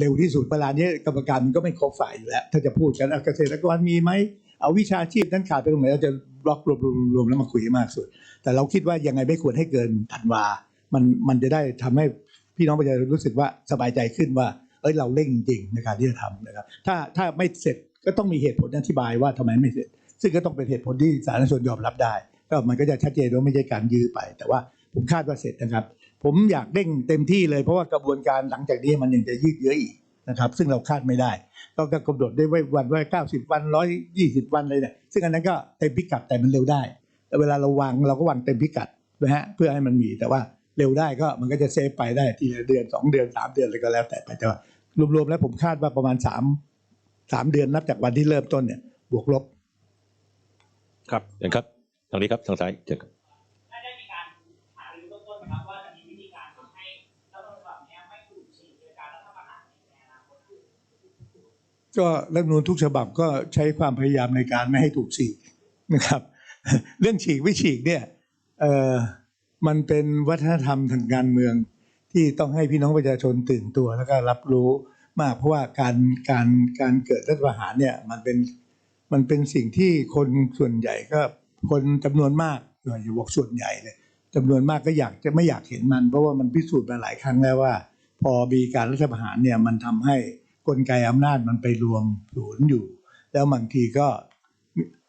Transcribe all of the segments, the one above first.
เร็วที่สุดเวลานี้กรรมการมันก็ไม่ครบฝ่ายอยู่แล้ว ถ้าจะพูดกันเอาเกษตรกรมีไหมเอาวิชาชีพนั้นขาดไปตรงไหนเราจะบล็อกรวมๆรวมๆแล้วมาคุยให้มากสุด แต่เราคิดว่ายังไงไม่ควรให้เกินธันวา มันมันจะได้ทำให้พี่น้องประชาชนรู้สึกว่าสบายใจขึ้นว่า เอ้ยเราเร่งจริงในการที่จะทำนะครับ ถ้าถ้าไม่เสร็จก็ต้องมีเหตุผลอธิบายว่าทำไมไม่เสร็จ ซึ่งก็ต้องเป็นเหตุผลที่สาธารณชนยอมรับได้ ก็มันก็จะชัดเจนว่าไม่ใช่การยื้อไป แต่ว่า ผมคาดว่าเสร็จนะครับ ผมอยากเร่งเต็มที่เลยเพราะว่ากระบวนการหลังจากนี้มันยังจะยืดเยื้ออีกนะครับ ซึ่งเราคาดไม่ได้ ก็กำหนดได้ไว้วันว่า90วัน120วันเลยเนี่ยซึ่งอันนั้นก็เต็มพิกัดแต่มันเร็วได้แต่เวลาเราวางเราก็วางเต็มพิกัดนะฮะเพื่อให้มันมีแต่ว่าเร็วได้ก็มันก็จะเซฟไปได้ทีละเดือน 2 เดือน 3 เดือนอะไรก็แล้วแต่ไปแต่ว่ารวมๆแล้วผมคาดว่าประมาณ 3 3 เดือนนับจากวันที่เริ่มต้นเนี่ยบวกลบ ครับเชิญครับทางนี้ครับทางซ้ายเชิญครับ ก็รัฐมนูญทุกฉบับก็ใช้ความพยายามในการไม่ให้ถูกฉีกนะครับ เรื่องฉีกไม่ฉีกเนี่ยมันเป็นวัฒนธรรมทางการเมือง ที่ต้องให้พี่น้องประชาชนตื่นตัวแล้วก็รับรู้มากเพราะว่าการการการเกิดรัฐประหารเนี่ยมันเป็นมันเป็นสิ่งที่คนส่วนใหญ่ก็คนจำนวนมากอย่าบอกส่วนใหญ่เลยจำนวนมากก็อยากจะไม่อยากเห็นมัน เพราะว่ามันพิสูจน์มาหลายครั้งแล้วว่า พอมีการรัฐประหารเนี่ยมันทำให้ กลไกอำนาจมันไปรวมศูนย์อยู่ แล้วบางทีก็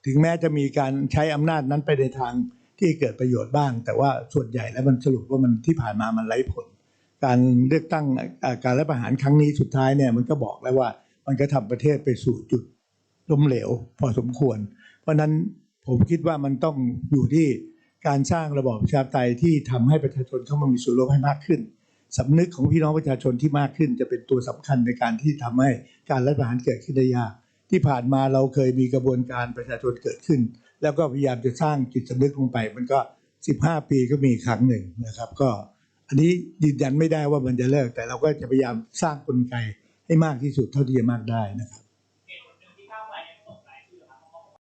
ถึงแม้จะมีการใช้อำนาจนั้นไปในทางที่เกิดประโยชน์บ้าง แต่ว่าส่วนใหญ่แล้วมันสรุปว่ามันที่ผ่านมามันไร้ผล การเลือกตั้งการรัฐประหารครั้งนี้สุดท้ายเนี่ยมันก็บอกแล้วว่ามันก็ทำประเทศไปสู่จุดล้มเหลวพอสมควร เพราะฉะนั้นผมคิดว่ามันต้องอยู่ที่การสร้างระบอบประชาธิปไตยที่ทำให้ประชาชนเข้ามามีส่วนร่วมให้มากขึ้น สำนึกของพี่น้องประชาชนที่มากขึ้น จะเป็นตัวสำคัญในการที่ทำให้การรัฐประหารเกิดขึ้นได้ยากที่ผ่านมาเราเคยมีกระบวนการประชาชนเกิดขึ้น แล้วก็พยายามจะสร้างจิตสำนึกลงไป มันก็ 15 ปีก็มีครั้งหนึ่งนะครับ ก็อันนี้ยืนยันไม่ได้ว่ามันจะเลิก แต่เราก็จะพยายามสร้างกลไกให้มากที่สุดเท่าที่จะมากได้นะครับ